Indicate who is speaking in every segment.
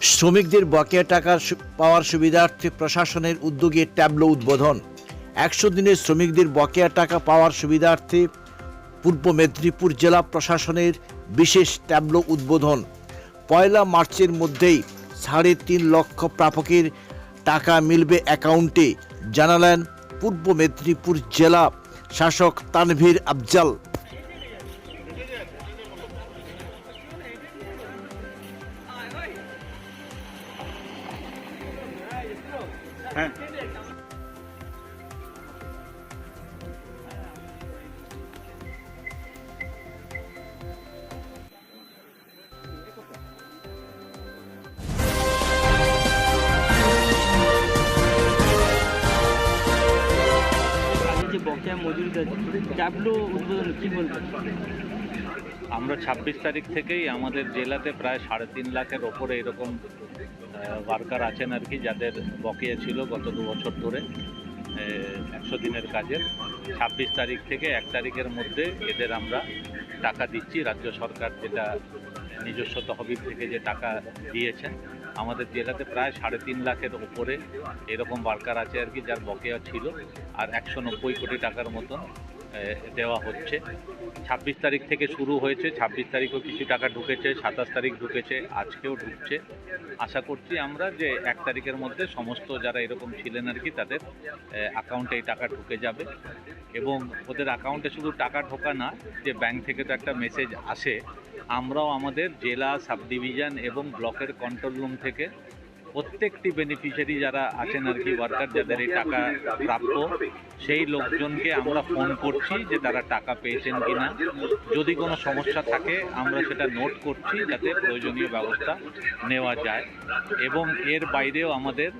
Speaker 1: শ্রমিকদের বকেয়া টাকার পাওয়ার সুবিধার্থে প্রশাসনের উদ্যোগে ট্যাবলো উদ্বোধন। একশো দিনের শ্রমিকদের বকেয়া টাকা পাওয়ার সুবিধার্থে পূর্ব মেদিনীপুর জেলা প্রশাসনের বিশেষ ট্যাবলো উদ্বোধন। পয়লা মার্চের মধ্যেই সাড়ে তিন লক্ষ প্রাপকের টাকা মিলবে অ্যাকাউন্টে, জানালেন পূর্ব মেদিনীপুর জেলা শাসক তানভীর আফজাল।
Speaker 2: আগে যে বকেয়া মজুরিটা ট্যাবলো উদ্বোধন কি বলবেন?
Speaker 3: আমরা ছাব্বিশ তারিখ থেকেই আমাদের জেলাতে প্রায় সাড়ে তিন লাখের ওপরে এরকম ওয়ার্কার আছেন আর কি যাদের বকেয়া ছিল গত দু বছর ধরে একশো দিনের কাজের ছাব্বিশ তারিখ থেকে এক তারিখের মধ্যে এদের আমরা টাকা দিচ্ছি। রাজ্য সরকার যেটা নিজস্ব তহবিল থেকে যে টাকা দিয়েছেন আমাদের জেলাতে প্রায় সাড়ে তিন লাখের ওপরে এরকম ওয়ার্কার আছে আর কি যার বকেয়া ছিল। আর একশো নব্বই কোটি টাকার আহ, দেওয়া হচ্ছে। ছাব্বিশ তারিখ থেকে শুরু হয়েছে। ছাব্বিশ তারিখও কিছু টাকা ঢুকেছে, সাতাশ তারিখ ঢুকেছে, আজকেও ঢুকছে। আশা করছি আমরা যে এক তারিখের মধ্যে সমস্ত যারা এরকম ছিলেন আর কি, তাদের অ্যাকাউন্টে এই টাকা ঢুকে যাবে। এবং ওদের অ্যাকাউন্টে শুধু টাকা ঢোকা না, যে ব্যাংক থেকে তো একটা মেসেজ আসে, আমরাও আমাদের জেলা সাব ডিভিশন এবং ব্লকের কন্ট্রোল রুম থেকে প্রত্যেকটি বেনিফিশিয়ারি যারা আছেন আর কি ওয়ার্কার যাদের এই টাকা প্রাপ্য সেই লোকজনকে আমরা ফোন করছি যে তারা টাকা পেয়েছেন কি না যদি কোনো সমস্যা থাকে, আমরা সেটা নোট করছি যাতে প্রয়োজনীয় ব্যবস্থা নেওয়া যায়। এবং এর বাইরেও আমাদের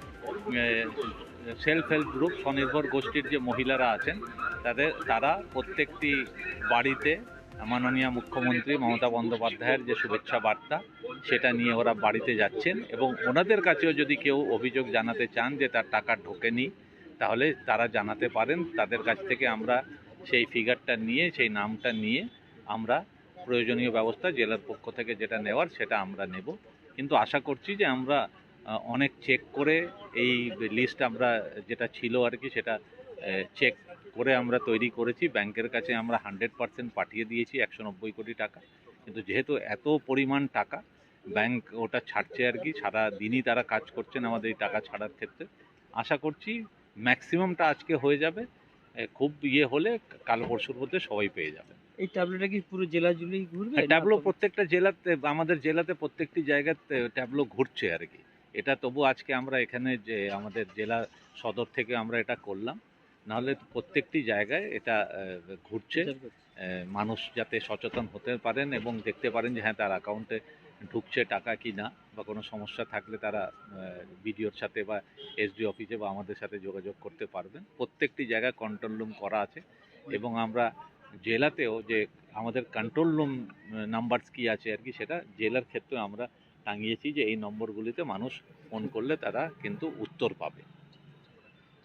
Speaker 3: সেলফ হেল্প গ্রুপ স্বনির্ভর গোষ্ঠীর যে মহিলারা আছেন, তাদের, তারা প্রত্যেকটি বাড়িতে মাননীয় মুখ্যমন্ত্রী মমতা বন্দ্যোপাধ্যায়ের যে শুভেচ্ছা বার্তা, সেটা নিয়ে ওরা বাড়িতে যাচ্ছেন এবং ওনাদের কাছেও যদি কেউ অভিযোগ জানাতে চান যে তার টাকা ঢোকেনি, তাহলে তারা জানাতে পারেন। তাদের কাছ থেকে আমরা সেই ফিগারটা নিয়ে, সেই নামটা নিয়ে আমরা প্রয়োজনীয় ব্যবস্থা জেলার পক্ষ থেকে যেটা নেওয়ার, সেটা আমরা নেব। কিন্তু আশা করছি যে আমরা অনেক চেক করে এই লিস্ট আমরা যেটা ছিল আর কি, সেটা চেক করে আমরা তৈরি করেছি। ব্যাংকের কাছে আমরা হান্ড্রেড পার্সেন্ট পাঠিয়ে দিয়েছি একশো নব্বই কোটি টাকা। কিন্তু যেহেতু এত পরিমাণ টাকা ব্যাংক ওটা ছাড়ছে আর কি সারা দিনই তারা কাজ করছেন আমাদের এই টাকা ছাড়ার ক্ষেত্রে। আশা করছি ম্যাক্সিমামটা আজকে হয়ে যাবে। খুব ইয়ে হলে কাল পরশুর মধ্যে সবাই পেয়ে যাবে।
Speaker 2: এই ট্যাবলোটা কি পুরো জেলা জুড়েই ঘুরবে?
Speaker 3: ট্যাবলো প্রত্যেকটা জেলাতে আমাদের জেলাতে প্রত্যেকটি জায়গাতে ট্যাবলো ঘুরছে আর কি। এটা তবু আজকে আমরা এখানে যে আমাদের জেলা সদর থেকে আমরা এটা করলাম। নাহলে প্রত্যেকটি জায়গায় এটা ঘুরছে। মানুষ যাতে সচেতন হতে পারেন এবং দেখতে পারেন যে হ্যাঁ তার অ্যাকাউন্টে ঢুকছে টাকা কি না বা কোনো সমস্যা থাকলে তারা বিডিওর সাথে বা এসডি অফিসে বা আমাদের সাথে যোগাযোগ করতে পারবেন। প্রত্যেকটি জায়গায় কন্ট্রোল রুম করা আছে এবং আমরা জেলাতেও যে আমাদের কন্ট্রোল রুম নাম্বার কি আছে আর কি সেটা জেলার ক্ষেত্রে আমরা টাঙিয়েছি যে এই নম্বরগুলিতে মানুষ ফোন করলে তারা কিন্তু উত্তর পাবে।